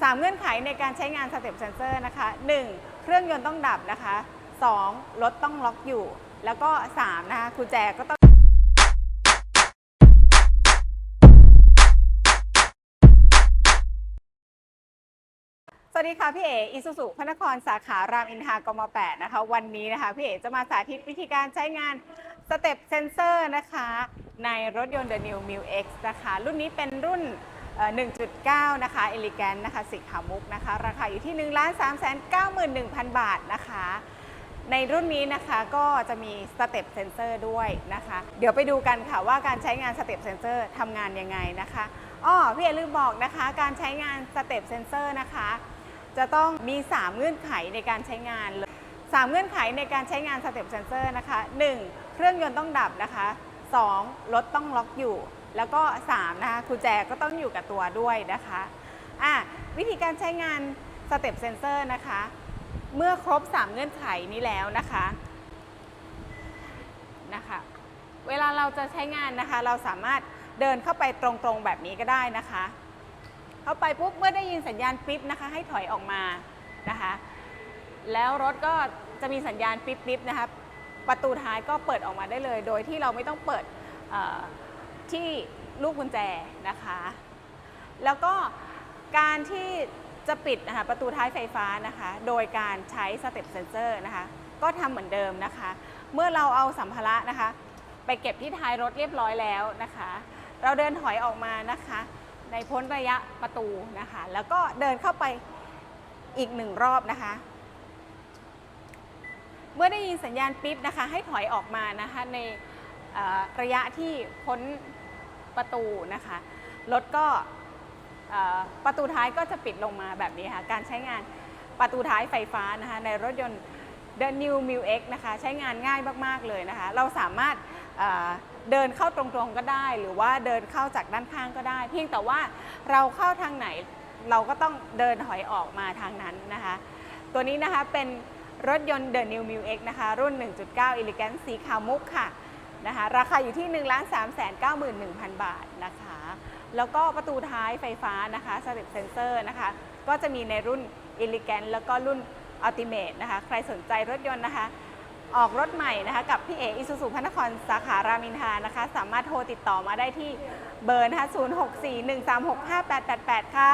3 เงื่อนไขในการใช้งานสเต็ปเซนเซอร์นะคะ 1. เครื่องยนต์ต้องดับนะคะ 2. รถต้องล็อกอยู่ แล้วก็ 3. นะคะกุญแจก็ต้องสวัสดีค่ะพี่เออิสุสุพระนครสาขารามอินทรากม 8 นะคะ วันนี้นะคะพี่เอจะมาสาธิตวิธีการใช้งานสเต็ปเซนเซอร์นะคะ ในรถยนต์ The New m i l X นะคะ รุ่นนี้เป็นรุ่น 1.9 นะคะ Elegant นะคะสีขาวมุกนะคะ ราคาอยู่ที่ 1 3 9 1 0 0 0 บาทนะคะ ในรุ่นนี้นะคะก็จะมีสเต็ปเซนเซอร์ด้วยนะคะ เดี๋ยวไปดูกันค่ะว่าการใช้งานสเต็ปเซนเซอร์ทำงานยังไงนะคะอ้อพี่อลืมบอกนะคะ การใช้งานสเต็ปเซนเซอร์นะคะ จะต้องมี 3 เงื่อนไขในการใช้งานเลย3เงื่อนไขในการใช้งานสเต็ปเซนเซอร์นะคะ 1. เครื่องยนต์ต้องดับนะคะ 2. รถต้องล็อกอยู่ แล้วก็3นะคะกุญแจก็ต้องอยู่กับตัวด้วยนะคะอะวิธีการใช้งานสเต็ปเซนเซอร์นะคะ เมื่อครบ 3 เงื่อนไขนี้แล้วนะคะนะคะ เวลาเราจะใช้งานนะคะ เราสามารถเดินเข้าไปตรงๆแบบนี้ก็ได้นะคะ เข้าไปปุ๊บเมื่อได้ยินสัญญาณปิ๊บนะคะ ให้ถอยออกมานะคะ แล้วรถก็จะมีสัญญาณปิ๊บปิ๊บนะคะประตูท้ายก็เปิดออกมาได้เลย โดยที่เราไม่ต้องเปิดอ ที่ลูกกุญแจนะคะ แล้วก็การที่จะปิดนะคะประตูท้ายไฟฟ้านะคะ โดยการใช้สเต็ปเซนเซอร์นะคะ ก็ทำเหมือนเดิมนะคะ เมื่อเราเอาสัมภาระนะคะ ไปเก็บที่ท้ายรถเรียบร้อยแล้วนะคะ เราเดินถอยออกมานะคะ ในพ้นระยะประตูนะคะ แล้วก็เดินเข้าไปอีกหนึ่งรอบนะคะ เมื่อได้ยินสัญญาณปิ๊บนะคะ ให้ถอยออกมานะคะในระยะที่พ้น ประตูนะคะ รถก็ประตูท้ายก็จะปิดลงมาแบบนี้ค่ะ การใช้งานประตูท้ายไฟฟ้านะคะในรถยนต์ The New m i l X นะคะ ใช้งานง่ายมากๆเลยนะคะ เราสามารถเอ่อเดินเข้าตรงๆก็ได้ หรือว่าเดินเข้าจากด้านข้างก็ได้ เพียงแต่ว่าเราเข้าทางไหนเราก็ต้องเดินถอยออกมาทางนั้นนะคะ ตัวนี้นะคะเป็นรถยนต์ The New m i l X นะคะ รุ่น 1.9 Elegant สีขาวมุกค่ะ นะคะราคาอยู่ที่ 1 3 9 1 0 0 0 บาทนะคะ แล้วก็ประตูท้ายไฟฟ้านะคะสเต็ปเซนเซอร์นะคะ ก็จะมีในรุ่น Elegant แล้วก็รุ่น Ultimate นะคะ ใครสนใจรถยนต์นะคะ ออกรถใหม่นะคะ กับพี่เออิสุสุพระนครสาขารามินทานะคะ สามารถโทรติดต่อมาได้ที่เบอร์นะคะ0641365888 ค่ะ